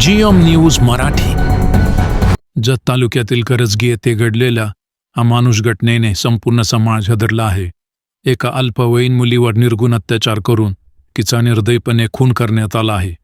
GM news Marathi. Jat तालुक्यातील करजगी येथे घडलेल्या अमानुष घटनेने संपूर्ण समाज हदरला आहे. एका अल्पवयीन मुलीवर निर्गुण अत्याचार करून तिचा निर्दयपणे खून करण्यात आला आहे.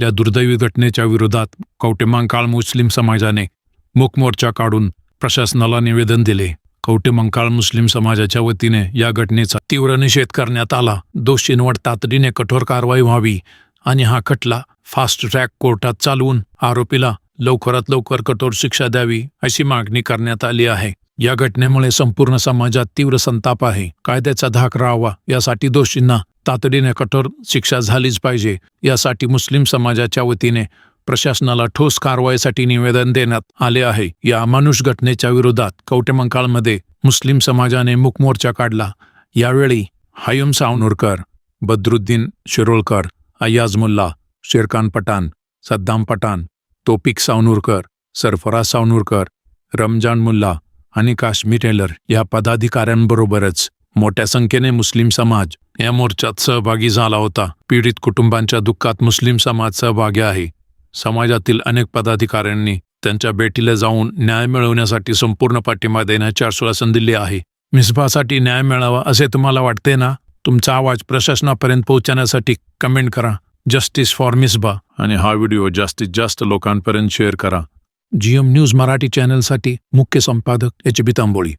या दुर्दैवी घटनेच्या विरोधात कवटेमांकाळ मुस्लिम समाजाने मूक मोर्चा काढून प्रशासनाला निवेदन दिले. कवटेमंकाळ मुस्लिम समाजाच्या वतीने या घटनेचा तीव्र निषेध करण्यात आला. दोषींवर तातडीने कठोर कारवाई व्हावी आणि हा खटला फास्ट ट्रॅक कोर्टात चालवून आरोपीला लवकरात लवकर कठोर शिक्षा द्यावी अशी मागणी करण्यात आली आहे. या घटनेमुळे संपूर्ण समाजात तीव्र संताप आहे. कायद्याचा धाक राहावा यासाठी दोषींना तातडीने कठोर शिक्षा झालीच पाहिजे. यासाठी मुस्लिम समाजाच्या वतीने प्रशासनाला ठोस कारवाईसाठी निवेदन देण्यात आले आहे. या अमानुष घटनेच्या विरोधात कवटेमंकाळमध्ये मुस्लिम समाजाने मूकमोर्चा काढला. यावेळी हायुम सावनूरकर बद्रुद्दीन शिरोळकर अय्याज मुल्ला शेरखान पठाण सद्दाम पठाण तोपिक सावनूरकर सरफराज सावनूरकर रमजान मुल्ला आणि काश्मीर टेलर या पदाधिकाऱ्यांबरोबरच मोठ्या संख्येने मुस्लिम समाज या मोर्चात सहभागी झाला होता. पीडित कुटुंबांच्या दुःखात मुस्लिम समाज सहभागी आहे. समाजातील अनेक पदाधिकाऱ्यांनी त्यांच्या भेटीला जाऊन न्याय मिळवण्यासाठी संपूर्ण पाठिंबा देण्याचे आश्वासन दिले आहे. मिसबासाठी न्याय मिळावा असे तुम्हाला वाटते ना? तुमचा आवाज प्रशासनापर्यंत पोहोचण्यासाठी कमेंट करा. जस्टिस फॉर मिसबा आणि हा व्हिडिओ जास्तीत जास्त लोकांपर्यंत शेअर करा. जीएम न्यूज मराठी चॅनलसाठी मुख्य संपादक एच बी तांबोळी.